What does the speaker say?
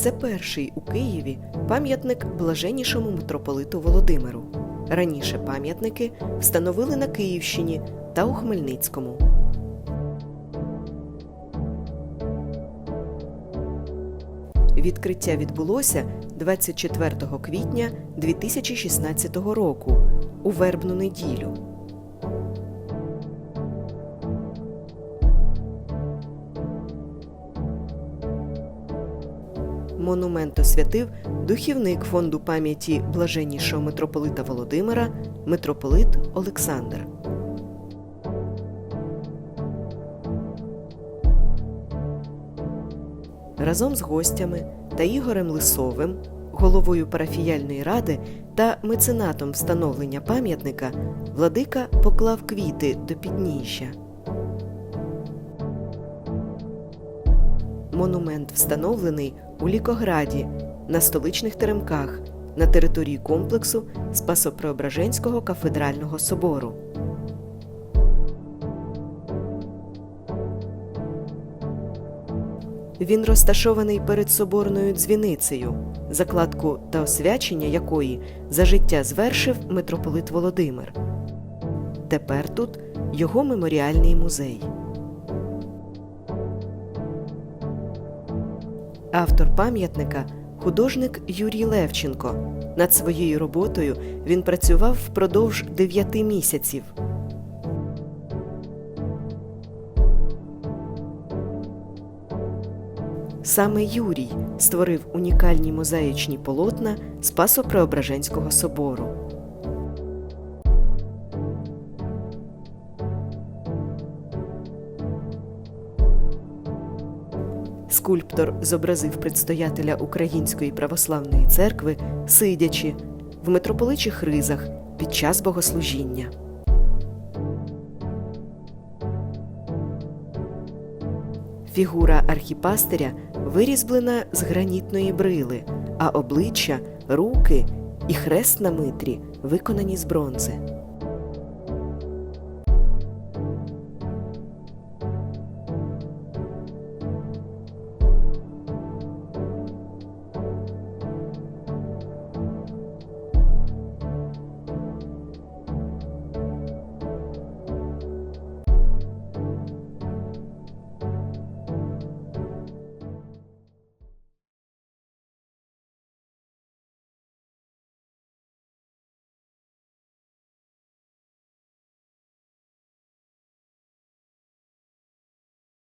Це перший у Києві пам'ятник блаженнішому митрополиту Володимиру. Раніше пам'ятники встановили на Київщині та у Хмельницькому. Відкриття відбулося 24 квітня 2016 року у вербну неділю. Монумент освятив духівник фонду пам'яті блаженнішого митрополита Володимира, митрополит Олександр. Разом з гостями та Ігорем Лисовим, головою парафіяльної ради та меценатом встановлення пам'ятника, владика поклав квіти до підніжжя. Монумент встановлений у Лікограді на столичних теремках на території комплексу Спасопреображенського кафедрального собору. Він розташований перед соборною дзвіницею, закладку та освячення якої за життя звершив митрополит Володимир. Тепер тут його меморіальний музей. Автор пам'ятника художник Юрій Левченко. Над своєю роботою він працював впродовж дев'яти місяців. Саме Юрій створив унікальні мозаїчні полотна Спасо-Преображенського собору. Скульптор зобразив предстоятеля Української православної церкви, сидячи в митрополичих ризах під час богослужіння. Фігура архіпастиря вирізблена з гранітної брили, а обличчя, руки і хрест на митрі виконані з бронзи.